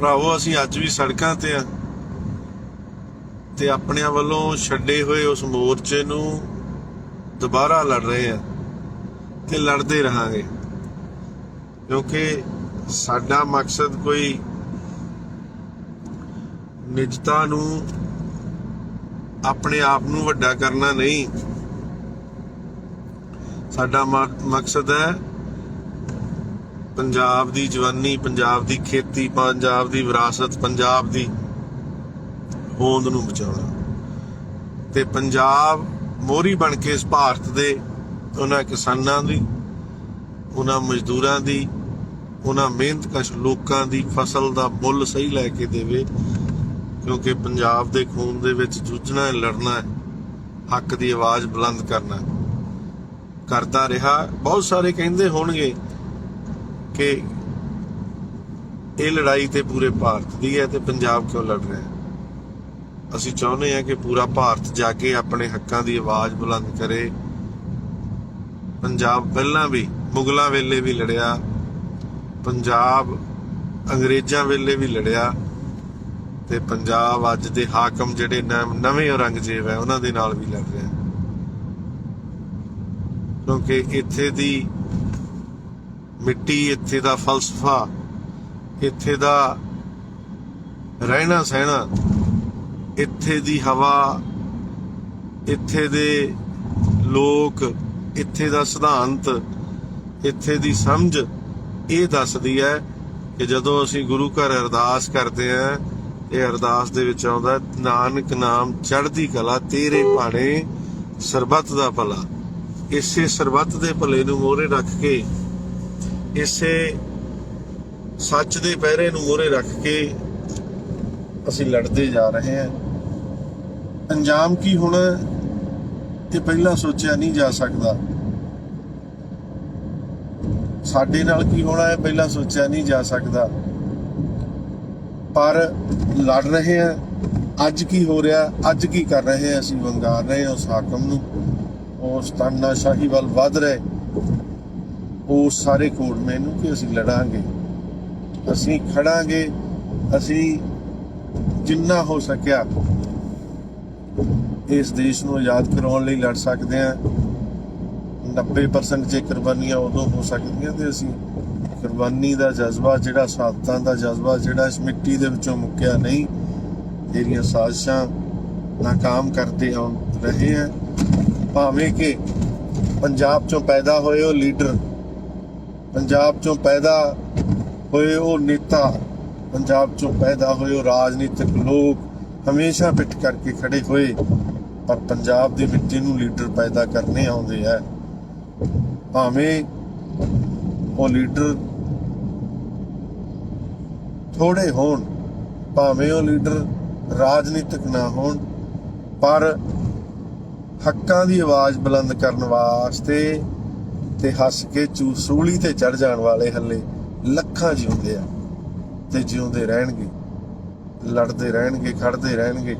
ਭਰਾਵੋ, ਅਸੀਂ ਅੱਜ ਵੀ ਸੜਕਾਂ ਤੇ ਆ। ਤੇ ਆਪਣਿਆਂ ਵੱਲੋਂ ਛੱਡੇ ਹੋਏ ਉਸ ਮੋਰਚੇ ਨੂੰ ਦੁਬਾਰਾ ਲੜ ਰਹੇ ਆ ਤੇ ਲੜਦੇ ਰਹਾਂਗੇ। ਕਿਉਂਕਿ ਸਾਡਾ ਮਕਸਦ ਕੋਈ ਨਿਜਤਾ ਨੂੰ ਆਪਣੇ ਆਪ ਨੂੰ ਵੱਡਾ ਕਰਨਾ ਨਹੀਂ। ਸਾਡਾ ਮ- ਮਕਸਦ ਹੈ ਪੰਜਾਬ ਦੀ ਜਵਾਨੀ, ਪੰਜਾਬ ਦੀ ਖੇਤੀ, ਪੰਜਾਬ ਦੀ ਵਿਰਾਸਤ, ਪੰਜਾਬ ਦੀ ਹੋਂਦ ਨੂੰ ਬਚਾਉਣਾ। ਤੇ ਪੰਜਾਬ ਮੋਰੀ ਬਣ ਕੇ ਇਸ ਭਾਰਤ ਦੇ ਉਹਨਾਂ ਕਿਸਾਨਾਂ ਦੀ, ਉਹਨਾਂ ਮਜ਼ਦੂਰਾਂ ਦੀ, ਉਹਨਾਂ ਮਿਹਨਤਕਸ਼ ਲੋਕਾਂ ਦੀ ਫਸਲ ਦਾ ਮੁੱਲ ਸਹੀ ਲੈ ਕੇ ਦੇਵੇ, ਕਿਉਂਕਿ ਪੰਜਾਬ ਦੇ ਖੂਨ ਦੇ ਵਿੱਚ ਜੂਝਣਾ ਹੈ, ਲੜਨਾ ਹੈ, ਹੱਕ ਦੀ ਆਵਾਜ਼ ਬੁਲੰਦ ਕਰਨਾ ਕਰਦਾ ਰਿਹਾ, ਬਹੁਤ ਸਾਰੇ ਕਹਿੰਦੇ ਹੋਣਗੇ ਕਿ ਇਹ ਲੜਾਈ ਤੇ ਪੂਰੇ ਭਾਰਤ ਦੀ ਹੈ ਤੇ ਪੰਜਾਬ ਕਿਉਂ ਲੜ ਰਿਹਾ ਹੈ? ਅਸੀਂ ਚਾਹੁੰਦੇ ਹਾਂ ਕਿ ਪੂਰਾ ਭਾਰਤ ਜਾ ਕੇ ਆਪਣੇ ਹੱਕਾਂ ਦੀ ਆਵਾਜ਼ ਬੁਲੰਦ ਕਰੇ। ਪੰਜਾਬ ਪਹਿਲਾਂ ਵੀ ਮੁਗਲਾਂ ਵੇਲੇ ਵੀ ਲੜਿਆ। ਪੰਜਾਬ ਅੰਗਰੇਜ਼ਾਂ ਵੇਲੇ ਵੀ ਲੜਿਆ। ਤੇ ਪੰਜਾਬ ਅੱਜ ਦੇ ਹਾਕਮ ਜਿਹੜੇ ਨਵੇਂ ਔਰੰਗਜ਼ੇਬ ਹੈ, ਉਹਨਾਂ ਦੇ ਨਾਲ ਵੀ ਲੜ ਰਿਹਾ ਕਿਉਂਕਿ ਇੱਥੇ ਦੀ ਮਿੱਟੀ ਇੱਥੇ ਦਾ ਫਲਸਫਾ, ਇੱਥੇ ਦਾ ਰਹਿਣਾ ਸਹਿਣਾ ਇੱਥੇ ਦੀ ਹਵਾ, ਇੱਥੇ ਦੇ ਲੋਕ, ਇੱਥੇ ਦਾ ਸਿਧਾਂਤ, ਇੱਥੇ ਦੀ ਸਮਝ, ਇਹ ਦੱਸਦੀ ਹੈ ਕਿ ਜਦੋਂ ਅਸੀਂ ਗੁਰੂ ਘਰ ਅਰਦਾਸ ਕਰਦੇ ਹਾਂ, ਇਹ ਅਰਦਾਸ ਦੇ ਵਿੱਚ ਆਉਂਦਾ, ਨਾਨਕ ਨਾਮ ਚੜ੍ਹਦੀ ਕਲਾ ਤੇਰੇ ਭਾਣੇ ਸਰਬੱਤ ਦਾ ਭਲਾ। ਇਸੇ ਸਰਬੱਤ ਦੇ ਭਲੇ ਨੂੰ ਮੋਹਰੇ ਰੱਖ ਕੇ ਇਸੇ ਸੱਚ ਦੇ ਪਹਿਰੇ ਨੂੰ ਮੋਹਰੇ ਰੱਖ ਕੇ ਅਸੀਂ ਲੜਦੇ ਜਾ ਰਹੇ ਹਾਂ। ਅੰਜਾਮ ਕੀ ਹੋਣਾ? ਇਹ ਪਹਿਲਾਂ ਸੋਚਿਆ ਨਹੀਂ ਜਾ ਸਕਦਾ। ਸਾਡੇ ਨਾਲ ਕੀ ਹੋਣਾ ਹੈ ਪਹਿਲਾਂ ਸੋਚਿਆ ਨਹੀਂ ਜਾ ਸਕਦਾ। ਪਰ ਲੜ ਰਹੇ ਹਾਂ। ਅੱਜ ਕੀ ਹੋ ਰਿਹਾ? ਅੱਜ ਕੀ ਕਰ ਰਹੇ ਹਾਂ? ਅਸੀਂ ਵੰਗਾਰ ਰਹੇ ਹਾਂ ਉਸ ਹਾਕਮ ਨੂੰ। ਉਸ ਤਾਨਾਸ਼ਾਹੀ ਵੱਲ ਵੱਧ ਰਹੇ। ਉਸ ਸਾਰੇ ਕੋੜਮੇ ਨੂੰ ਕਿ ਅਸੀਂ ਲੜਾਂਗੇ। ਅਸੀਂ ਖੜਾਂਗੇ, ਅਸੀਂ ਜਿੰਨਾ ਹੋ ਸਕਿਆ ਇਸ ਦੇਸ਼ ਨੂੰ ਆਜ਼ਾਦ ਕਰਾਉਣ ਲਈ ਲੜ ਸਕਦੇ ਹਾਂ। 90% ਜੇ ਕੁਰਬਾਨੀਆਂ ਉਦੋਂ ਹੋ ਸਕਦੀਆਂ ਤੇ ਅਸੀਂ ਕੁਰਬਾਨੀ ਦਾ ਜਜ਼ਬਾ ਜਿਹੜਾ ਸਾਥਾਂ ਦਾ ਜਜ਼ਬਾ ਜਿਹੜਾ ਇਸ ਮਿੱਟੀ ਦੇ ਵਿੱਚੋਂ ਮੁੱਕਿਆ ਨਹੀਂ ਜਿਹੜੀਆਂ ਸਾਜ਼ਿਸ਼ਾਂ ਨਾਕਾਮ ਕਰਦੇ ਆਉਂ ਰਹੇ ਆ ਭਾਵੇਂ ਕਿ ਪੰਜਾਬ ਚੋਂ ਪੈਦਾ ਹੋਏ ਉਹ ਲੀਡਰ ਪੰਜਾਬ ਚੋਂ ਪੈਦਾ ਹੋਏ ਉਹ ਨੇਤਾ, ਪੰਜਾਬ ਚੋਂ ਪੈਦਾ ਹੋਏ ਉਹ ਰਾਜਨੀਤਿਕ ਲੋਕ ਹਮੇਸ਼ਾ ਪਿੱਠ ਕਰਕੇ ਖੜੇ ਹੋਏ, ਪਰ ਪੰਜਾਬ ਦੀ ਮਿੱਟੀ ਨੂੰ ਲੀਡਰ ਪੈਦਾ ਕਰਨੇ ਆਉਂਦੇ ਆ। ਭਾਵੇਂ ਉਹ ਲੀਡਰ ਥੋੜੇ ਹੋਣ, ਭਾਵੇਂ ਉਹ ਲੀਡਰ ਰਾਜਨੀਤਿਕ ਨਾ ਹੋਣ, ਪਰ ਹੱਕਾਂ ਦੀ ਆਵਾਜ਼ ਬੁਲੰਦ ਕਰਨ ਵਾਸਤੇ ਤੇ ਹੱਸ ਕੇ ਚੂਸੂਲੀ ਤੇ ਚੜ ਜਾਣ ਵਾਲੇ ਹੱਲੇ ਲੱਖਾਂ ਜਿਉਂਦੇ ਆ ਤੇ ਜਿਉਂਦੇ ਰਹਿਣਗੇ, ਲੜਦੇ ਰਹਿਣਗੇ, ਖੜਦੇ ਰਹਿਣਗੇ,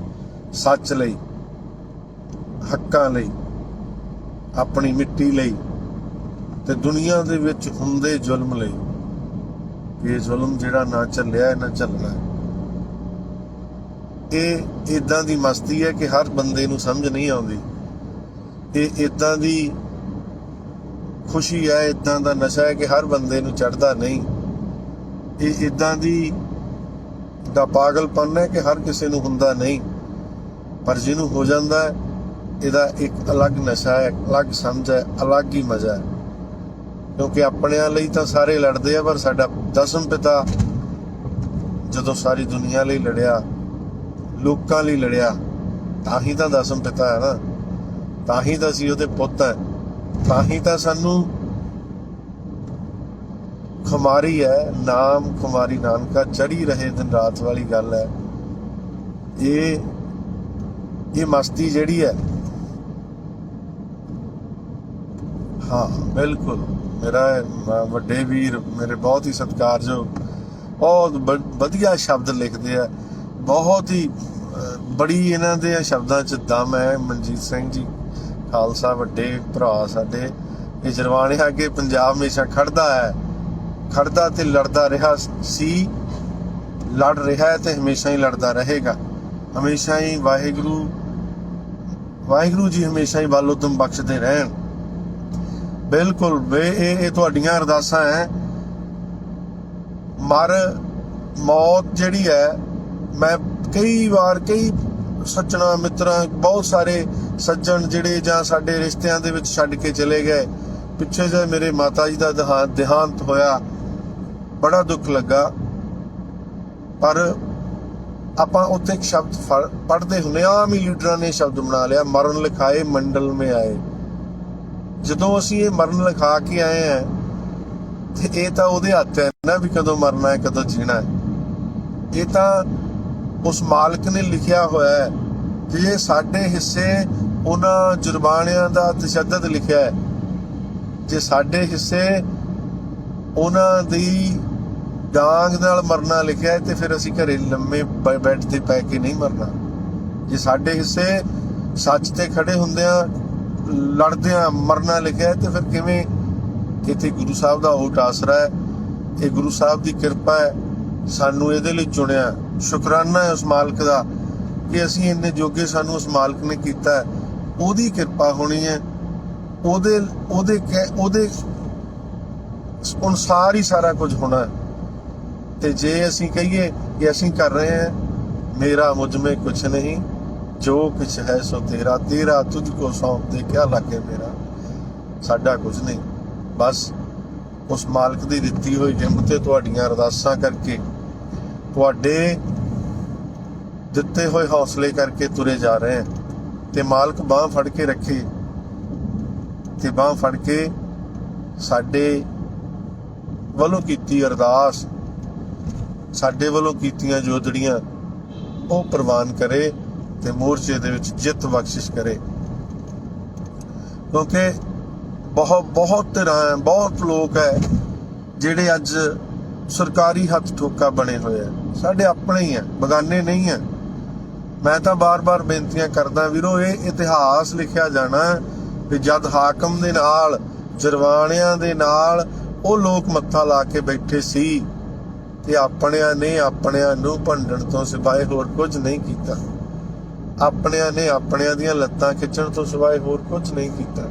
ਸੱਚ ਲਈ, ਹੱਕਾਂ ਲਈ, ਆਪਣੀ ਮਿੱਟੀ ਲਈ ਤੇ ਦੁਨੀਆ ਦੇ ਵਿੱਚ ਹੁੰਦੇ ਜ਼ੁਲਮ ਲਈ। ਇਹ ਜ਼ੁਲਮ ਜਿਹੜਾ ਨਾ ਚੱਲਿਆ ਨਾ ਚੱਲਣਾ। ਇਹ ਇਦਾਂ ਦੀ ਮਸਤੀ ਹੈ ਕਿ ਹਰ ਬੰਦੇ ਨੂੰ ਸਮਝ ਨਹੀਂ ਆਉਂਦੀ। ਇਹ ਇਦਾਂ ਦੀ ਖੁਸ਼ੀ ਹੈ ਇਦਾਂ ਦਾ ਨਸ਼ਾ ਹੈ ਕਿ ਹਰ ਬੰਦੇ ਨੂੰ ਚੜਦਾ ਨਹੀਂ। ਇਹ ਇਦਾਂ ਦੀ ਦਾ ਪਾਗਲਪਨ ਹੈ ਕਿ ਹਰ ਕਿਸੇ ਨੂੰ ਹੁੰਦਾ ਨਹੀਂ। ਪਰ ਜਿਹਨੂੰ ਹੋ ਜਾਂਦਾ ਹੈ, ਇਹਦਾ ਇੱਕ ਅਲੱਗ ਨਸ਼ਾ ਹੈ, ਅਲੱਗ ਸਮਝ ਹੈ, ਅਲੱਗ ਹੀ ਮਜ਼ਾ ਹੈ। ਕਿਉਂਕਿ ਆਪਣਿਆਂ ਲਈ ਤਾਂ ਸਾਰੇ ਲੜਦੇ ਆ, ਪਰ ਸਾਡਾ ਦਸਮ ਪਿਤਾ ਜਦੋਂ ਸਾਰੀ ਦੁਨੀਆ ਲਈ ਲੜਿਆ, ਲੋਕਾਂ ਲਈ ਲੜਿਆ, ਤਾਂ ਹੀ ਤਾਂ ਦਸਮ ਪਿਤਾ ਹੈ ਨਾ। ਤਾਂ ਹੀ ਤਾਂ ਅਸੀਂ ਉਹਦੇ ਪੁੱਤ ਹੈ। ਤਾਂ ਹੀ ਤਾਂ ਸਾਨੂੰ ਖੁਮਾਰੀ ਹੈ, ਨਾਮ ਖੁਮਾਰੀ ਨਾਨਕਾ ਚੜੀ ਰਹੇ ਦਿਨ ਰਾਤ ਵਾਲੀ ਗੱਲ ਹੈ। ਇਹ ਇਹ ਮਸਤੀ ਜਿਹੜੀ ਹੈ, ਹਾਂ, ਬਿਲਕੁਲ। ਮੇਰਾ ਵੱਡੇ ਵੀਰ ਮੇਰੇ ਬਹੁਤ ਹੀ ਸਤਿਕਾਰਯੋਗ, ਬਹੁਤ ਵਧੀਆ ਸ਼ਬਦ ਲਿਖਦੇ ਆ। ਬਹੁਤ ਹੀ ਬੜੀ ਇਹਨਾਂ ਦੇ ਸ਼ਬਦਾਂ 'ਚ ਦਮ ਹੈ, ਮਨਜੀਤ ਸਿੰਘ ਜੀ। ਖਾਲਸਾ, ਵੱਡੇ ਭਰਾ ਸਾਡੇ। ਇਹ ਜਰਵਾਣੇ ਅੱਗੇ ਪੰਜਾਬ ਹਮੇਸ਼ਾ ਖੜਦਾ ਹੈ। ਖੜਦਾ ਤੇ ਲੜਦਾ ਰਿਹਾ ਸੀ। ਲੜ ਰਿਹਾ ਤੇ ਹਮੇਸ਼ਾ ਹੀ ਲੜਦਾ ਰਹੇਗਾ। ਹਮੇਸ਼ਾ ਹੀ ਵਾਹਿਗੁਰੂ ਵਾਹਿਗੁਰੂ ਜੀ ਹਮੇਸ਼ਾ ਹੀ ਵੱਲ ਉਦਮ ਬਖਸ਼ਦੇ ਰਹਿਣ। ਬਿਲਕੁਲ, ਵੇ, ਇਹ ਇਹ ਤੁਹਾਡੀਆਂ ਅਰਦਾਸਾਂ ਹੈ। ਮਰ, ਮੌਤ ਜਿਹੜੀ ਹੈ, ਮੈਂ ਕਈ ਵਾਰ, ਕਈ ਸੱਜਣਾ ਮਿੱਤਰਾਂ, ਬਹੁਤ ਸਾਰੇ ਸੱਜਣ ਜਿਹੜੇ ਜਾਂ ਸਾਡੇ ਰਿਸ਼ਤਿਆਂ ਦੇ ਵਿੱਚ ਛੱਡ ਕੇ ਚਲੇ ਗਏ। ਪਿੱਛੇ ਜੇ ਮੇਰੇ ਮਾਤਾ ਜੀ ਦਾ ਦੇਹਾਂਤ ਹੋਇਆ। ਬੜਾ ਦੁੱਖ ਲੱਗਾ। ਪਰ ਆਪਾਂ ਉੱਥੇ ਇੱਕ ਸ਼ਬਦ ਫੜ- ਪੜ੍ਹਦੇ ਹੁੰਦੇ ਆਮ ਹੀ ਲੀਡਰਾਂ ਨੇ ਸ਼ਬਦ ਬਣਾ ਲਿਆ, ਮਰਨ ਲਿਖਾਏ, ਮੰਡਲ ਮੇ ਆਏ। ਜਦੋਂ ਅਸੀਂ ਇਹ ਮਰਨ ਲਿਖਾ ਕੇ ਆਏ ਆ ਤੇ ਇਹ ਤਾਂ ਉਹਦੇ ਹੱਥ ਹੈ ਨਾ ਵੀ ਕਦੋਂ ਮਰਨਾ ਹੈ, ਕਦੋਂ ਜੀਣਾ ਹੈ। ਇਹ ਤਾਂ ਉਸ ਮਾਲਕ ਨੇ ਲਿਖਿਆ ਹੋਇਆ ਹੈ ਕਿ ਇਹ ਸਾਡੇ ਹਿੱਸੇ ਉਹਨਾਂ ਜੁਰਮਾਨਿਆਂ ਦਾ ਤਸ਼ੱਦਦ ਲਿਖਿਆ ਹੈ। ਜੇ ਸਾਡੇ ਹਿੱਸੇ ਉਹਨਾਂ ਦੀ ਡਾਂਗ ਨਾਲ ਮਰਨਾ ਲਿਖਿਆ ਹੈ, ਤੇ ਫਿਰ ਅਸੀਂ ਘਰੇ ਲੰਮੇ ਬ- ਬੈੱਡ ਤੇ ਪੈ ਕੇ ਨਹੀਂ ਮਰਨਾ। ਜੇ ਸਾਡੇ ਹਿੱਸੇ ਸੱਚ ਤੇ ਖੜੇ ਹੁੰਦਿਆਂ, ਲੜਦਿਆਂ ਮਰਨਾ ਲਿਖਿਆ ਤੇ ਫਿਰ ਕਿਵੇਂ? ਇੱਥੇ ਗੁਰੂ ਸਾਹਿਬ ਦਾ ਓਟ ਆਸਰਾ ਹੈ। ਇਹ ਗੁਰੂ ਸਾਹਿਬ ਦੀ ਕਿਰਪਾ ਹੈ, ਸਾਨੂੰ ਇਹਦੇ ਲਈ ਚੁਣਿਆ। ਸ਼ੁਕਰਾਨਾ ਹੈ ਉਸ ਮਾਲਕ ਦਾ ਕਿ ਅਸੀਂ ਇੰਨੇ ਜੋਗੇ ਸਾਨੂੰ ਉਸ ਮਾਲਕ ਨੇ ਕੀਤਾ ਉਹਦੀ ਕਿਰਪਾ ਹੋਣੀ ਹੈ। ਉਹਦੇ ਉਹਦੇ ਕਹਿ- ਉਹਦੇ ਅਨੁਸਾਰ ਹੀ ਸਾਰਾ ਕੁਝ ਹੋਣਾ ਹੈ। ਤੇ ਜੇ ਅਸੀਂ ਕਹੀਏ ਕਿ ਅਸੀਂ ਕਰ ਰਹੇ ਹਾਂ, ਮੇਰਾ ਮੁਝ में ਕੁਛ ਨਹੀਂ, ਜੋ ਕੁਛ ਹੈ ਸੋ ਤੇਰਾ ਤੇਰਾ ਤੁਝ ਕੋ ਸੌਂਪ ਦੇ, ਕਿਆ ਲੱਗੇ ਮੇਰਾ? ਸਾਡਾ ਕੁਝ ਨਹੀਂ। ਬਸ ਉਸ ਮਾਲਕ ਦੀ ਦਿੱਤੀ ਹੋਈ ਹਿੰਮਤ ਤੇ ਤੁਹਾਡੀਆਂ ਅਰਦਾਸਾਂ ਕਰਕੇ ਤੁਹਾਡੇ ਦਿੱਤੇ ਹੋਏ ਹੌਸਲੇ ਕਰਕੇ ਤੁਰੇ ਜਾ ਰਹੇ ਹਾਂ ਤੇ ਮਾਲਕ ਬਾਹ ਫੜ ਕੇ ਰੱਖੇ ਤੇ ਬਾਹ ਫੜ ਕੇ ਸਾਡੇ ਵੱਲੋਂ ਕੀਤੀ ਅਰਦਾਸ, ਸਾਡੇ ਵੱਲੋਂ ਕੀਤੀਆਂ ਜੋਦੜੀਆਂ ਉਹ ਪ੍ਰਵਾਨ ਕਰੇ ਤੇ ਮੋਰਚੇ ਦੇ ਵਿੱਚ ਜਿੱਤ ਬਖਸ਼ਿਸ਼ ਕਰੇ। ਕਿਉਂਕਿ ਬਹੁਤ ਬਹੁਤ ਤਰ੍ਹਾਂ ਹੈ ਬਹੁਤ ਲੋਕ ਹੈ ਜਿਹੜੇ ਅੱਜ ਸਰਕਾਰੀ ਹੱਥ ਠੋਕਾ ਬਣੇ ਹੋਏ ਆ। ਸਾਡੇ ਆਪਣੇ ਹੀ ਆ, ਬਗਾਨੇ ਨਹੀਂ ਆ। ਮੈਂ ਤਾਂ ਬਾਰ-ਬਾਰ ਬੇਨਤੀਆਂ ਕਰਦਾ, ਵੀਰੋ, ਇਹ ਇਤਿਹਾਸ ਲਿਖਿਆ ਜਾਣਾ ਵੀ ਜਦ ਹਾਕਮ ਦੇ ਨਾਲ ਜਰਵਾਣਿਆਂ ਦੇ ਨਾਲ ਉਹ ਲੋਕ ਮੱਥਾ ਲਾ ਕੇ ਬੈਠੇ ਸੀ ਤੇ ਆਪਣਿਆਂ ਨੇ ਆਪਣਿਆਂ ਨੂੰ ਭੰਡਣ ਤੋਂ ਸਿਵਾਏ ਹੋਰ ਕੁਝ ਨਹੀਂ ਕੀਤਾ। ਆਪਣਿਆਂ ਨੇ ਆਪਣਿਆਂ ਦੀਆਂ ਲੱਤਾਂ ਖਿੱਚਣ ਤੋਂ ਸਿਵਾਏ ਹੋਰ ਕੁਝ ਨਹੀਂ ਕੀਤਾ।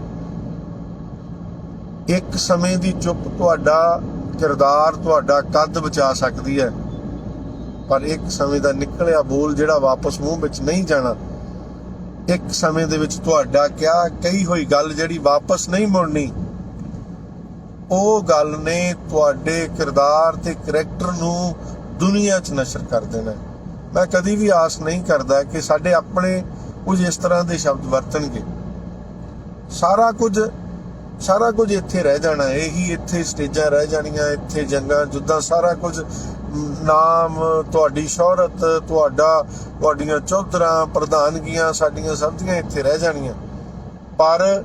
ਇੱਕ ਸਮੇਂ ਦੀ ਚੁੱਪ ਤੁਹਾਡਾ ਕਿਰਦਾਰ, ਤੁਹਾਡਾ ਕੱਦ ਬਚਾ ਸਕਦੀ ਹੈ। ਪਰ ਇੱਕ ਸਮੇਂ ਦਾ ਨਿਕਲਿਆ ਬੋਲ ਜਿਹੜਾ ਵਾਪਸ ਮੂੰਹ ਵਿੱਚ ਨਹੀਂ ਜਾਣਾ। ਇੱਕ ਸਮੇਂ ਦੇ ਵਿੱਚ ਤੁਹਾਡਾ ਕਿਹਾ ਕਹੀ ਹੋਈ ਗੱਲ ਜਿਹੜੀ ਵਾਪਸ ਨਹੀਂ ਮੁੜਨੀ? ਉਹ ਗੱਲ ਨੇ ਤੁਹਾਡੇ ਕਿਰਦਾਰ ਤੇ ਕਰੈਕਟਰ ਨੂੰ ਦੁਨੀਆ 'ਚ ਨਸ਼ਰ ਕਰ ਦੇਣਾ। ਮੈਂ ਕਦੀ ਵੀ ਆਸ ਨਹੀਂ ਕਰਦਾ ਕਿ ਸਾਡੇ ਆਪਣੇ ਕੁਝ ਇਸ ਤਰ੍ਹਾਂ ਦੇ ਸ਼ਬਦ ਵਰਤਣਗੇ। ਸਾਰਾ ਕੁਝ ਸਾਰਾ ਕੁਝ ਇੱਥੇ ਰਹਿ ਜਾਣਾ, ਇਹੀ ਇੱਥੇ ਸਟੇਜਾਂ ਰਹਿ ਜਾਣੀਆਂ, ਇੱਥੇ ਜੰਗਾਂ ਜੁੱਦਾਂ ਸਾਰਾ ਕੁਝ ਨਾਮ ਤੁਹਾਡੀ ਸ਼ੋਹਰਤ, ਤੁਹਾਡਾ, ਤੁਹਾਡੀਆਂ ਚੌਧਰਾਂ, ਪ੍ਰਧਾਨਗੀਆਂ ਸਾਡੀਆਂ ਸਭ ਦੀਆਂ ਇੱਥੇ ਰਹਿ ਜਾਣੀਆਂ। ਪਰ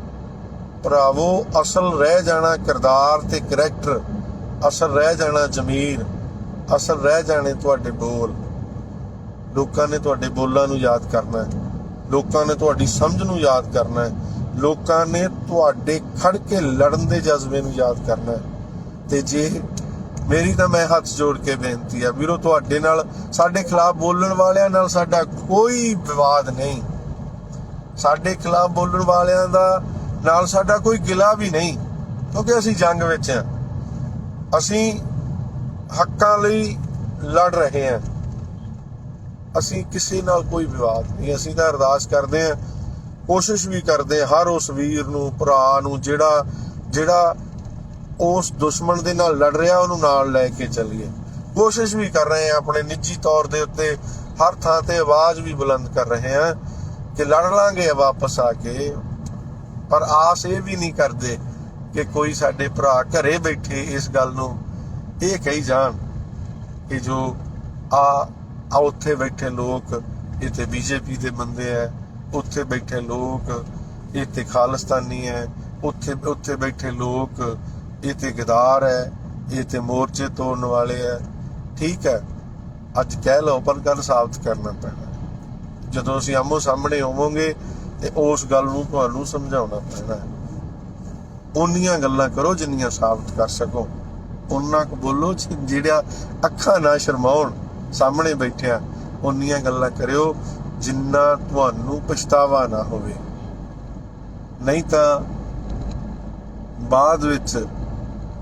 ਭਰਾਵੋ, ਅਸਲ ਰਹਿ ਜਾਣਾ ਕਿਰਦਾਰ ਤੇ ਕਰੈਕਟਰ, ਅਸਲ ਰਹਿ ਜਾਣਾ ਜ਼ਮੀਰ, ਅਸਲ ਰਹਿ ਜਾਣੇ ਤੁਹਾਡੇ ਬੋਲ। ਲੋਕਾਂ ਨੇ ਤੁਹਾਡੇ ਬੋਲਾਂ ਨੂੰ ਯਾਦ ਕਰਨਾ ਹੈ। ਲੋਕਾਂ ਨੇ ਤੁਹਾਡੀ ਸਮਝ ਨੂੰ ਯਾਦ ਕਰਨਾ ਹੈ। ਲੋਕਾਂ ਨੇ ਤੁਹਾਡੇ ਖੜ ਕੇ ਲੜਨ ਦੇ ਜਜ਼ਬੇ ਨੂੰ ਯਾਦ ਕਰਨਾ ਹੈ। ਤੇ ਜੇ ਮੇਰੀ ਤਾਂ ਮੈਂ ਹੱਥ ਜੋੜ ਕੇ ਬੇਨਤੀ ਆ ਵੀਰੋ, ਤੁਹਾਡੇ ਨਾਲ ਸਾਡੇ ਖਿਲਾਫ ਬੋਲਣ ਵਾਲਿਆਂ ਨਾਲ ਸਾਡਾ ਕੋਈ ਵਿਵਾਦ ਨਹੀਂ। ਸਾਡੇ ਖਿਲਾਫ ਬੋਲਣ ਵਾਲਿਆਂ ਦਾ ਨਾਲ ਸਾਡਾ ਕੋਈ ਗਿਲਾ ਵੀ ਨਹੀਂ, ਕਿਉਂਕਿ ਅਸੀਂ ਜੰਗ ਵਿੱਚ ਆ। ਅਸੀਂ ਹੱਕਾਂ ਲਈ ਲੜ ਰਹੇ ਹਾਂ ਅਸੀਂ ਕਿਸੇ ਨਾਲ ਕੋਈ ਵਿਵਾਦ ਨਹੀਂ, ਅਸੀਂ ਤਾਂ ਅਰਦਾਸ ਕਰਦੇ ਹਾਂ ਕੋਸ਼ਿਸ਼ ਵੀ ਕਰਦੇ ਹਾਂ ਹਰ ਉਸ ਵੀਰ ਨੂੰ, ਭਰਾ ਨੂੰ, ਜਿਹੜਾ ਜਿਹੜਾ ਉਸ ਦੁਸ਼ਮਣ ਦੇ ਨਾਲ ਲੜ ਰਿਹਾ, ਉਹਨੂੰ ਨਾਲ ਲੈ ਕੇ ਚੱਲੀਏ। ਕੋਸ਼ਿਸ਼ ਵੀ ਕਰ ਰਹੇ ਆ ਆਪਣੇ ਨਿੱਜੀ ਤੌਰ ਦੇ ਉੱਤੇ ਹਰ ਥਾਂ ਤੇ ਆਵਾਜ਼ ਵੀ ਬੁਲੰਦ ਕਰ ਰਹੇ ਹਾਂ ਕਿ ਲੜ ਲਾਂਗੇ ਵਾਪਸ ਆ ਕੇ। ਪਰ ਆਸ ਇਹ ਵੀ ਨਹੀਂ ਕਰਦੇ ਕਿ ਕੋਈ ਸਾਡੇ ਭਰਾ ਘਰੇ ਬੈਠੇ ਇਸ ਗੱਲ ਨੂੰ ਇਹ ਕਹੀ ਜਾਣ ਕਿ ਜੋ ਆ ਆ ਉੱਥੇ ਬੈਠੇ ਲੋਕ, ਇੱਥੇ ਬੀਜੇਪੀ ਦੇ ਬੰਦੇ ਐ, ਉੱਥੇ ਬੈਠੇ ਲੋਕ, ਇੱਥੇ ਖਾਲਿਸਤਾਨੀ ਹੈ ਉੱਥੇ ਉੱਥੇ ਬੈਠੇ ਲੋਕ ਇਹ ਤੇ ਗਦਾਰ ਹੈ, ਇਹ ਤੇ ਮੋਰਚੇ ਤੋੜਨ ਵਾਲੇ ਹੈ। ਠੀਕ ਹੈ, ਅੱਜ ਕਹਿ ਲਓ ਪਰ ਗੱਲ ਸਾਬਤ ਕਰਨਾ ਪੈਣਾ। ਜਦੋਂ ਅਸੀਂ ਆਮੋ ਸਾਹਮਣੇ ਹੋਵਾਂਗੇ ਤੇ ਉਸ ਗੱਲ ਨੂੰ ਤੁਹਾਨੂੰ ਸਮਝਾਉਣਾ ਪੈਣਾ ਹੈ। ਉਨੀਆਂ ਗੱਲਾਂ ਕਰੋ ਜਿੰਨੀਆਂ ਸਾਬਤ ਕਰ ਸਕੋ। ਉਹਨਾਂ ਕੁ ਬੋਲੋ ਜਿਹੜਾ ਅੱਖਾਂ ਨਾ ਸ਼ਰਮਾਉਣ, ਸਾਹਮਣੇ ਬੈਠਿਆ, ਉਨੀਆਂ ਗੱਲਾਂ ਕਰਿਓ ਜਿੰਨਾ ਤੁਹਾਨੂੰ ਪਛਤਾਵਾ ਨਾ ਹੋਵੇ। ਨਹੀਂ ਤਾਂ ਬਾਅਦ ਵਿੱਚ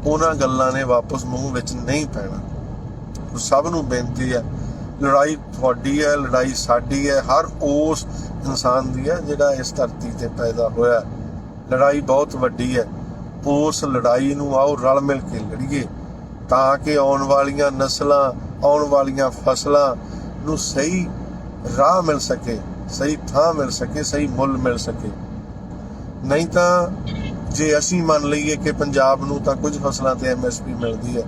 ਉਹਨਾਂ ਗੱਲਾਂ ਨੇ ਵਾਪਸ ਮੂੰਹ ਵਿੱਚ ਨਹੀਂ ਪੈਣਾ। ਸਭ ਨੂੰ ਬੇਨਤੀ ਹੈ, ਲੜਾਈ ਤੁਹਾਡੀ ਹੈ, ਲੜਾਈ ਸਾਡੀ ਹੈ, ਹਰ ਉਸ ਇਨਸਾਨ ਦੀ ਹੈ ਜਿਹੜਾ ਇਸ ਧਰਤੀ ਤੇ ਪੈਦਾ ਹੋਇਆ ਲੜਾਈ ਬਹੁਤ ਵੱਡੀ ਹੈ। ਉਸ ਲੜਾਈ ਨੂੰ ਆਓ, ਰਲ ਮਿਲ ਕੇ ਲੜੀਏ, ਤਾਂ ਕਿ ਆਉਣ ਵਾਲੀਆਂ ਨਸਲਾਂ, ਆਉਣ ਵਾਲੀਆਂ ਫਸਲਾਂ ਨੂੰ ਸਹੀ ਰਾਹ ਮਿਲ ਸਕੇ, ਸਹੀ ਥਾਂ ਮਿਲ ਸਕੇ, ਸਹੀ ਮੁੱਲ ਮਿਲ ਸਕੇ। ਨਹੀਂ ਤਾਂ ਜੇ ਅਸੀਂ ਮੰਨ ਲਈਏ ਕਿ ਪੰਜਾਬ ਨੂੰ ਤਾਂ ਕੁਝ ਫਸਲਾਂ ਤੇ ਐਮਐਸਪੀ ਮਿਲਦੀ ਹੈ,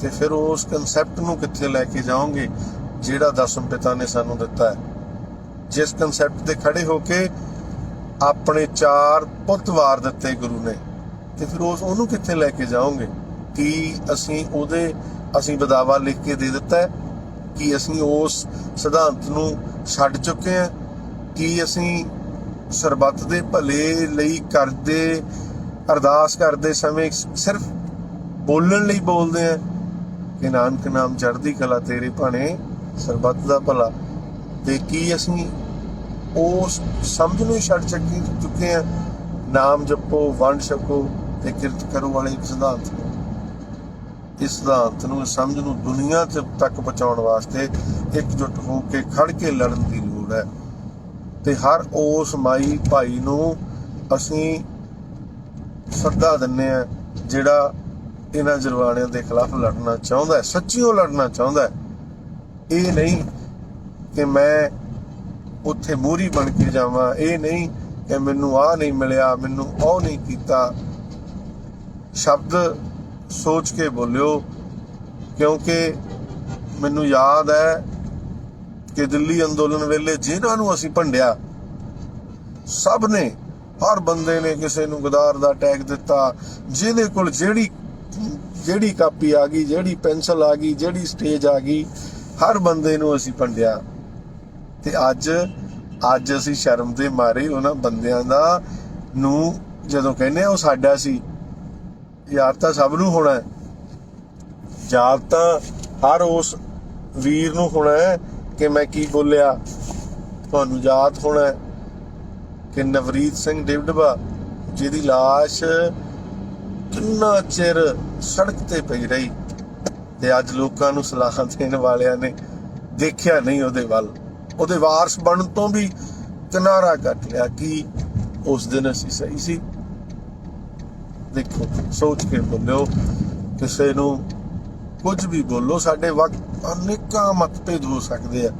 ਤੇ ਫਿਰ ਉਸ ਕਨਸੈਪਟ ਨੂੰ ਕਿੱਥੇ ਲੈ ਕੇ ਜਾਓਗੇ ਜਿਹੜਾ ਦਸਮ ਪਿਤਾ ਨੇ ਸਾਨੂੰ ਦਿੱਤਾ ਹੈ? ਜਿਸ ਕਨਸੈਪਟ ਤੇ ਖੜੇ ਹੋ ਕੇ ਆਪਣੇ ਚਾਰ ਪੁੱਤ ਵਾਰ ਦਿੱਤੇ ਗੁਰੂ ਨੇ, ਤੇ ਫਿਰ ਉਸ ਉਹਨੂੰ ਕਿੱਥੇ ਲੈ ਕੇ ਜਾਓਗੇ? ਕੀ ਅਸੀਂ ਉਹਦੇ ਅਸੀਂ ਬਦਾਵਾ ਲਿਖ ਕੇ ਦੇ ਦਿੱਤਾ ਹੈ? ਕਿ ਅਸੀਂ ਉਸ ਸਿਧਾਂਤ ਨੂੰ ਛੱਡ ਚੁੱਕੇ ਹਾਂ? ਕੀ ਅਸੀਂ ਸਰਬੱਤ ਦੇ ਭਲੇ ਲਈ ਕਰਦੇ, ਅਰਦਾਸ ਕਰਦੇ ਸਮੇਂ ਸਿਰਫ ਬੋਲਣ ਲਈ ਬੋਲਦੇ ਆ ਕਿ ਨਾਨਕ ਨਾਮ ਚੜ੍ਹਦੀ ਕਲਾ ਤੇਰੇ ਭਾਣੇ, ਸਰਬੱਤ ਦਾ ਭਲਾ। ਤੇ ਕੀ ਅਸੀਂ ਉਸ ਸਮਝ ਨੂੰ ਹੀ ਛੱਡ ਚੱਕੀ ਚੁੱਕੇ ਆ? ਨਾਮ ਜਪੋ, ਵੰਡ ਛਕੋ ਤੇ ਕਿਰਤ ਕਰੋ ਵਾਲੇ ਇੱਕ ਸਿਧਾਂਤ ਨੂੰ। ਇਸ ਸਿਧਾਂਤ ਨੂੰ ਸਮਝ ਨੂੰ ਦੁਨੀਆ ਤੇ ਤੱਕ ਪਹੁੰਚਾਉਣ ਵਾਸਤੇ ਇਕਜੁੱਟ ਹੋ ਕੇ ਖੜ ਕੇ ਲੜਨ ਦੀ ਲੋੜ ਹੈ। ਤੇ ਹਰ ਉਸ ਮਾਈ ਭਾਈ ਨੂੰ ਅਸੀਂ ਸੱਦਾ ਦਿੰਨੇ ਆ ਜਿਹੜਾ ਇਹਨਾਂ ਜਰਵਾਣਿਆਂ ਦੇ ਖਿਲਾਫ ਲੜਨਾ ਚਾਹੁੰਦਾ ਹੈ, ਸੱਚੀਓ ਲੜਨਾ ਚਾਹੁੰਦਾ ਹੈ। ਇਹ ਨਹੀਂ ਕਿ ਮੈਂ ਉੱਥੇ ਮੂਰੀ ਬਣ ਕੇ ਜਾਵਾਂ, ਇਹ ਨਹੀਂ ਕਿ ਮੈਨੂੰ ਆ ਨਹੀਂ ਮਿਲਿਆ, ਮੈਨੂੰ ਉਹ ਨਹੀਂ ਕੀਤਾ। ਸ਼ਬਦ ਸੋਚ ਕੇ ਬੋਲਿਓ, ਕਿਉਂਕਿ ਮੈਨੂੰ ਯਾਦ ਹੈ ਕਿ ਦਿੱਲੀ ਅੰਦੋਲਨ ਵੇਲੇ ਜਿਨ੍ਹਾਂ ਨੂੰ ਅਸੀਂ ਭੰਡਿਆ, ਸਭ ਨੇ, ਹਰ ਬੰਦੇ ਨੇ ਕਿਸੇ ਨੂੰ ਗਦਾਰ ਦਾ ਟੈਗ ਦਿੱਤਾ, ਜਿਹਦੇ ਕੋਲ ਜਿਹੜੀ ਜਿਹੜੀ ਕਾਪੀ ਆ ਗਈ, ਜਿਹੜੀ ਪੈਨਸਲ ਆ ਗਈ, ਜਿਹੜੀ ਸਟੇਜ ਆ ਗਈ, ਹਰ ਬੰਦੇ ਨੂੰ ਅਸੀਂ ਭੰਡਿਆ। ਤੇ ਅੱਜ ਅੱਜ ਅਸੀਂ ਸ਼ਰਮ ਦੇ ਮਾਰੇ ਉਹਨਾਂ ਬੰਦਿਆਂ ਦਾ ਨੂੰ ਜਦੋਂ ਕਹਿੰਦੇ ਆ ਉਹ ਸਾਡਾ ਸੀ, ਯਾਰ ਤਾਂ ਸਭ ਨੂੰ ਹੋਣਾ ਹੈ ਯਾਦ ਤਾਂ ਹਰ ਉਸ ਵੀਰ ਨੂੰ ਹੋਣਾ ਹੈ ਕਿ ਮੈਂ ਕੀ ਬੋਲਿਆ? ਤੁਹਾਨੂੰ ਯਾਦ ਹੋਣਾ ਕਿ ਨਵਰੀਤ ਸਿੰਘ ਡਿਵਡਬਾ, ਜਿਹਦੀ লাশ ਕਿੰਨਾ ਚਿਰ ਸੜਕ ਤੇ ਪਈ ਰਹੀ ਤੇ ਅੱਜ ਲੋਕਾਂ ਨੂੰ ਸਲਾਹਾਂ ਦੇਣ ਵਾਲਿਆਂ ਨੇ ਦੇਖਿਆ ਨਹੀਂ ਉਹਦੇ ਵੱਲ। ਉਹਦੇ ਵਾਰਸ ਬਣਨ ਤੋਂ ਵੀ ਕਿਨਾਰਾ ਕੱਟ ਲਿਆ ਕਿ ਉਸ ਦਿਨ ਅਸੀਂ ਸਹੀ ਸੀ। ਦੇਖੋ, ਸੋਚ ਕੇ ਬੋਲਿਓ, ਕਿਸੇ ਨੂੰ ਕੁਝ ਵੀ ਬੋਲੋ, ਸਾਡੇ ਵਕਤ ਅਨੇਕਾਂ ਮਤਭੇਦ ਹੋ ਸਕਦੇ ਆ।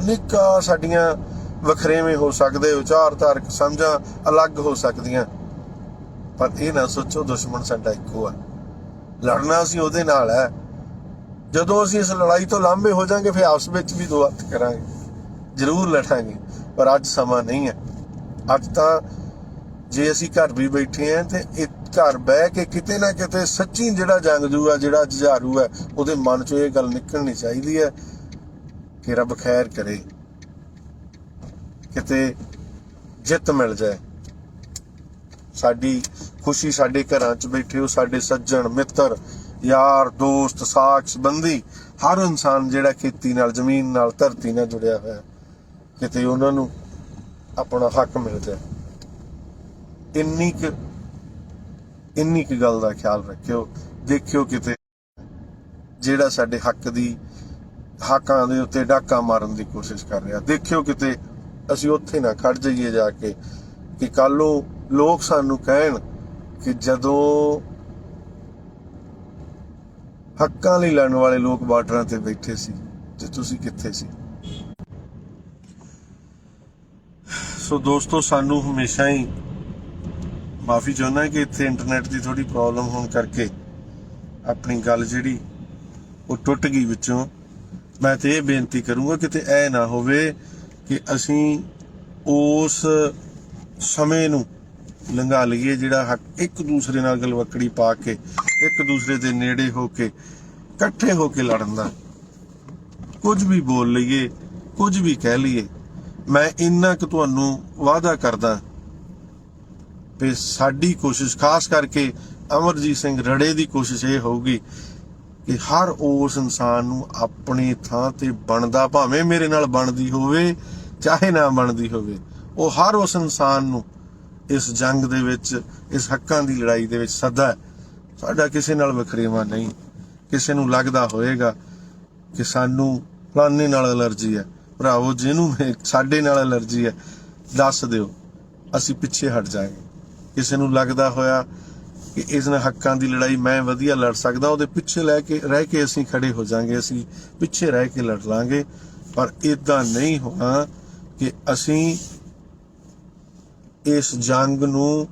ਅਨੇਕਾਂ ਸਾਡੀਆਂ ਵਖਰੇਵੇਂ ਹੋ ਸਕਦੇ ਵਿਚਾਰਧਾਰਕ ਸਮਝਾਂ ਅਲੱਗ ਹੋ ਸਕਦੀਆਂ। ਪਰ ਇਹ ਨਾ ਸੋਚੋ, ਦੁਸ਼ਮਣ ਸਾਡਾ ਇੱਕੋ ਆ। ਲੜਨਾ ਅਸੀਂ ਉਹਦੇ ਨਾਲ ਹੈ ਜਦੋਂ ਅਸੀਂ ਇਸ ਲੜਾਈ ਤੋਂ ਲਾਂਭੇ ਹੋ ਜਾਾਂਗੇ, ਫਿਰ ਆਪਸ ਵਿੱਚ ਵੀ ਦੋ ਹੱਥ ਕਰਾਂਗੇ। ਜ਼ਰੂਰ ਲੜਾਂਗੇ, ਪਰ ਅੱਜ ਸਮਾਂ ਨਹੀਂ ਹੈ ਅੱਜ ਤਾਂ ਜੇ ਅਸੀਂ ਘਰ ਵੀ ਬੈਠੇ ਆਂ ਤੇ ਘਰ ਬਹਿ ਕੇ ਕਿਤੇ ਨਾ ਕਿਤੇ ਸੱਚੀ ਜਿਹੜਾ ਜੰਗਜੂ ਆ, ਜਿਹੜਾ ਜੁਝਾਰੂ ਹੈ ਉਹਦੇ ਮਨ ਚੋਂ ਇਹ ਗੱਲ ਨਿਕਲਣੀ ਚਾਹੀਦੀ ਹੈ ਕਿ ਰੱਬ ਖੈਰ ਕਰੇ, ਕਿਤੇ ਜਿੱਤ ਮਿਲ ਜਾਏ। ਸਾਡੀ ਖੁਸ਼ੀ ਸਾਡੇ ਘਰਾਂ 'ਚ ਬੈਠੇ ਹੋ, ਸਾਡੇ ਸੱਜਣ, ਮਿੱਤਰ, ਯਾਰ, ਦੋਸਤ, ਸਾਖ, ਸੰਬੰਧੀ, ਹਰ ਇਨਸਾਨ ਜਿਹੜਾ ਖੇਤੀ ਨਾਲ, ਜ਼ਮੀਨ ਨਾਲ, ਧਰਤੀ ਨਾਲ ਜੁੜਿਆ ਹੋਇਆ, ਕਿਤੇ ਉਹਨਾਂ ਨੂੰ ਆਪਣਾ ਹੱਕ ਮਿਲ ਜਾਏ। ਇੰਨੀ ਕੁ ਇੰਨੀ ਕੁ ਗੱਲ ਦਾ ਖਿਆਲ ਰੱਖਿਓ, ਦੇਖਿਓ ਕਿਤੇ ਜਿਹੜਾ ਸਾਡੇ ਹੱਕ ਦੀ ਹੱਕਾਂ ਦੇ ਉੱਤੇ ਡਾਕਾ ਮਾਰਨ ਦੀ ਕੋਸ਼ਿਸ਼ ਕਰ ਰਿਹਾ। ਦੇਖਿਓ ਕਿਤੇ ਅਸੀਂ ਉੱਥੇ ਨਾ ਖੜ ਜਾਈਏ ਜਾ ਕੇ ਕਿ ਕੱਲ ਲੋਕ ਸਾਨੂੰ ਕਹਿਣ ਕਿ ਜਦੋਂ ਹੱਕਾਂ ਲਈ ਲੜਨ ਵਾਲੇ ਲੋਕ ਬਾਰਡਰਾਂ ਤੇ ਬੈਠੇ ਸੀ, ਤੇ ਤੁਸੀਂ ਕਿੱਥੇ ਸੀ? ਸੋ ਦੋਸਤੋ, ਸਾਨੂੰ ਹਮੇਸ਼ਾ ਹੀ ਮਾਫੀ ਚਾਹੁੰਦਾ ਕਿ ਇੱਥੇ ਇੰਟਰਨੈਟ ਦੀ ਥੋੜੀ ਪ੍ਰੋਬਲਮ ਹੋਣ ਕਰਕੇ ਆਪਣੀ ਗੱਲ ਜਿਹੜੀ ਉਹ ਟੁੱਟ ਗਈ ਵਿੱਚੋਂ। ਮੈਂ ਤੇ ਇਹ ਬੇਨਤੀ ਕਰੂੰਗਾ ਕਿਤੇ ਐ ਨਾ ਹੋਵੇ ਕਿ ਅਸੀਂ ਉਸ ਸਮੇਂ ਨੂੰ ਲੰਘਾ ਲਈਏ ਜਿਹੜਾ ਹੱਕ ਇੱਕ ਦੂਸਰੇ ਨਾਲ ਗਲਵਕੜੀ ਪਾ ਕੇ, ਇੱਕ ਦੂਸਰੇ ਦੇ ਨੇੜੇ ਹੋ ਕੇ, ਇਕੱਠੇ ਹੋ ਕੇ ਲੜਨ ਦਾ ਕੁਝ ਵੀ ਬੋਲ ਲਈਏ, ਕੁਝ ਵੀ ਕਹਿ ਲਈਏ। ਮੈਂ ਇੰਨਾ ਕਿ ਤੁਹਾਨੂੰ ਵਾਅਦਾ ਕਰਦਾ ਵੀ ਸਾਡੀ ਕੋਸ਼ਿਸ਼, ਖਾਸ ਕਰਕੇ ਅਮਰਜੀਤ ਸਿੰਘ ਰੜੇ ਦੀ ਕੋਸ਼ਿਸ਼ ਇਹ ਹੋਊਗੀ ਕਿ ਹਰ ਉਸ ਇਨਸਾਨ ਨੂੰ ਆਪਣੀ ਥਾਂ ਤੇ ਬਣਦਾ ਭਾਵੇਂ ਮੇਰੇ ਨਾਲ ਬਣਦੀ ਹੋਵੇ, ਚਾਹੇ ਨਾ ਬਣਦੀ ਹੋਵੇ, ਉਹ ਹਰ ਉਸ ਇਨਸਾਨ ਨੂੰ ਇਸ ਜੰਗ ਦੇ ਵਿੱਚ, ਇਸ ਹੱਕਾਂ ਦੀ ਲੜਾਈ ਦੇ ਵਿੱਚ ਸੱਦਾ ਸਾਡਾ ਕਿਸੇ ਨਾਲ ਵਖਰੇਵਾ ਨਹੀਂ, ਕਿਸੇ ਨੂੰ ਲੱਗਦਾ ਹੋਏਗਾ ਕਿ ਸਾਨੂੰ ਫਲਾਣੇ ਨਾਲ ਅਲਰਜੀ ਹੈ। ਭਰਾਵੋ, ਜਿਹਨੂੰ ਸਾਡੇ ਨਾਲ ਅਲਰਜੀ ਹੈ, ਦੱਸ ਦਿਓ, ਅਸੀਂ ਪਿੱਛੇ ਹਟ ਜਾਵਾਂਗੇ। ਕਿਸੇ ਨੂੰ ਲੱਗਦਾ ਹੋਇਆ ਕਿ ਇਸ ਨਾਲ ਹੱਕਾਂ ਦੀ ਲੜਾਈ ਮੈਂ ਵਧੀਆ ਲੜ ਸਕਦਾ, ਉਹਦੇ ਪਿੱਛੇ ਲੈ ਕੇ, ਰਹਿ ਕੇ ਅਸੀਂ ਖੜੇ ਹੋ ਜਾਾਂਗੇ, ਅਸੀਂ ਪਿੱਛੇ ਰਹਿ ਕੇ ਲੜ ਲਾਂਗੇ। ਪਰ ਇਦਾਂ ਨਹੀਂ ਹੋਣਾ ਕਿ ਅਸੀਂ ਇਸ ਜੰਗ ਨੂੰ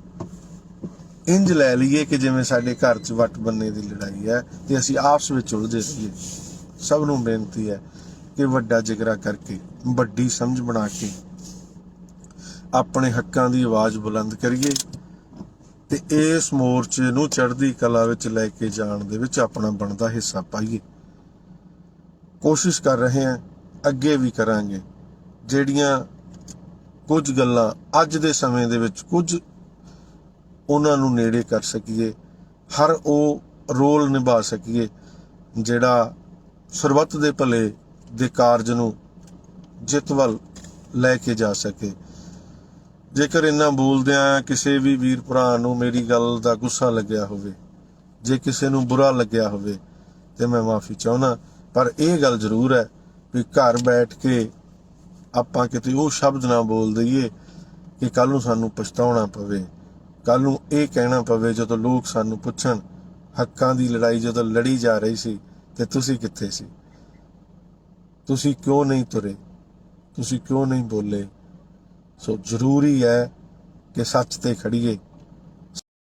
ਇੰਜ ਲੈ ਲਈਏ ਕਿ ਜਿਵੇਂ ਸਾਡੇ ਘਰ 'ਚ ਵੱਟ ਬੰਨੇ ਦੀ ਲੜਾਈ ਹੈ ਤੇ ਅਸੀਂ ਆਪਸ ਵਿੱਚ ਉਲਝੇ ਰਹੀਏ। ਸਭ ਨੂੰ ਬੇਨਤੀ ਹੈ ਕਿ ਵੱਡਾ ਜਿਗਰਾ ਕਰਕੇ, ਵੱਡੀ ਸਮਝ ਬਣਾ ਕੇ ਆਪਣੇ ਹੱਕਾਂ ਦੀ ਆਵਾਜ਼ ਬੁਲੰਦ ਕਰੀਏ। ਤੇ ਇਸ ਮੋਰਚੇ ਨੂੰ ਚੜ੍ਹਦੀ ਕਲਾ ਵਿੱਚ ਲੈ ਕੇ ਜਾਣ ਦੇ ਵਿੱਚ ਆਪਣਾ ਬਣਦਾ ਹਿੱਸਾ ਪਾਈਏ। ਕੋਸ਼ਿਸ਼ ਕਰ ਰਹੇ ਹਾਂ, ਅੱਗੇ ਵੀ ਕਰਾਂਗੇ। ਜਿਹੜੀਆਂ ਕੁਝ ਗੱਲਾਂ ਅੱਜ ਦੇ ਸਮੇਂ ਦੇ ਵਿੱਚ ਕੁਝ ਉਹਨਾਂ ਨੂੰ ਨੇੜੇ ਕਰ ਸਕੀਏ, ਹਰ ਉਹ ਰੋਲ ਨਿਭਾ ਸਕੀਏ, ਜਿਹੜਾ ਸਰਬੱਤ ਦੇ ਭਲੇ ਦੇ ਕਾਰਜ ਨੂੰ ਜਿੱਤ ਵੱਲ ਲੈ ਕੇ ਜਾ ਸਕੇ। ਜੇਕਰ ਇੰਨਾ ਬੋਲਦਿਆਂ ਕਿਸੇ ਵੀ ਵੀਰ ਭਰਾ ਨੂੰ ਮੇਰੀ ਗੱਲ ਦਾ ਗੁੱਸਾ ਲੱਗਿਆ ਹੋਵੇ, ਜੇ ਕਿਸੇ ਨੂੰ ਬੁਰਾ ਲੱਗਿਆ ਹੋਵੇ, ਤੇ ਮੈਂ ਮਾਫੀ ਚਾਹੁੰਦਾ। ਪਰ ਇਹ ਗੱਲ ਜ਼ਰੂਰ ਹੈ ਵੀ ਘਰ ਬੈਠ ਕੇ ਆਪਾਂ ਕਿਤੇ ਉਹ ਸ਼ਬਦ ਨਾ ਬੋਲ ਦਈਏ ਕਿ ਕੱਲ ਨੂੰ ਸਾਨੂੰ ਪਛਤਾਉਣਾ ਪਵੇ। ਕੱਲ ਨੂੰ ਇਹ ਕਹਿਣਾ ਪਵੇ ਜਦੋਂ ਲੋਕ ਸਾਨੂੰ ਪੁੱਛਣ, ਹੱਕਾਂ ਦੀ ਲੜਾਈ ਜਦੋਂ ਲੜੀ ਜਾ ਰਹੀ ਸੀ, ਤੇ ਤੁਸੀਂ ਕਿੱਥੇ ਸੀ? ਤੁਸੀਂ ਕਿਉਂ ਨਹੀਂ ਤੁਰੇ? ਤੁਸੀਂ ਕਿਉਂ ਨਹੀਂ ਬੋਲੇ? ਸੋ ਜ਼ਰੂਰੀ ਹੈ ਕਿ ਸੱਚ ਤੇ ਖੜੀਏ।